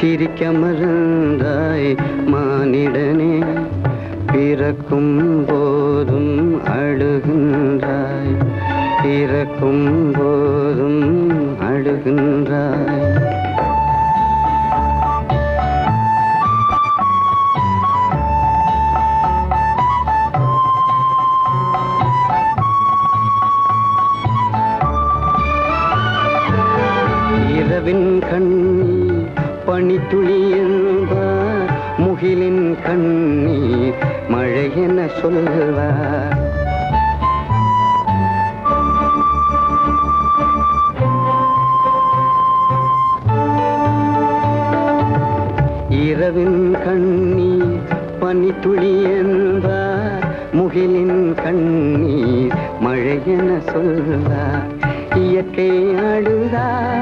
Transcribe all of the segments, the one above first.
சிரிக்க மறந்தாய் மானிடனே பிறக்கும் போதும் அழுகின்றாய் பிறக்கும் போதும் பனித்துளி என்பார். முகிலின் கண்ணீர் மழை என சொல்வார். இரவின் கண்ணீர் பனித்துளி என்பார். முகிலின் கண்ணீர் மழை என சொல்வார். இயற்கை அழுதார்.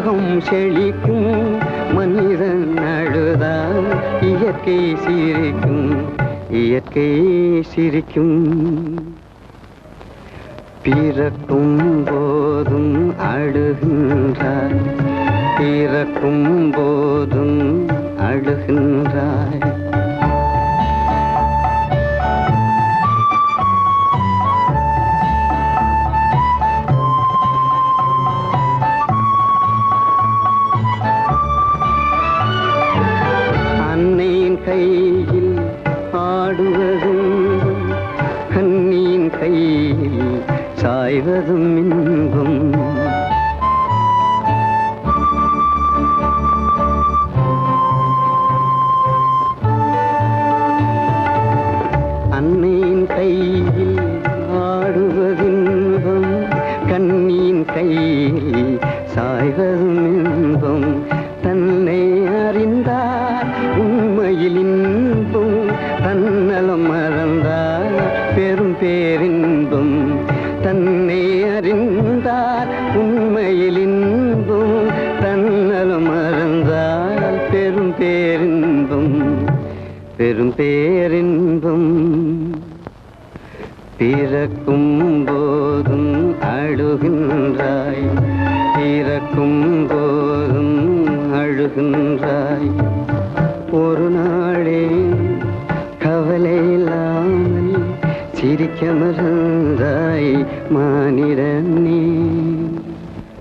உலகம் செழிக்கும் மனிதன் அழுதார் இயற்கை சிரிக்கும் இயற்கை சிரிக்கும். பிறக்கும் போதும் அழுகின்றாய் பிறக்கும் போதும் அழுகின்றாய். கையில் சாய்வதும் இன்பம். அன்னையின் கையில் ஆடுவதின்பம் கண்ணியின் கையில் சாய்வதும் இன்பம். தன்னை அறிந்தார் உண்மையில் இன்பம் தன்னலம் மறந்தார் பெரும் பேரின்பம் பெரும் பேரின்பம் பிறக்கும் போதும் அழுகின்றாய் பிறக்கும் போதும் அழுகின்றாய். ஒரு நாளே கவலை இல்லாமல் சிரிக்க மறந்தாய் நீ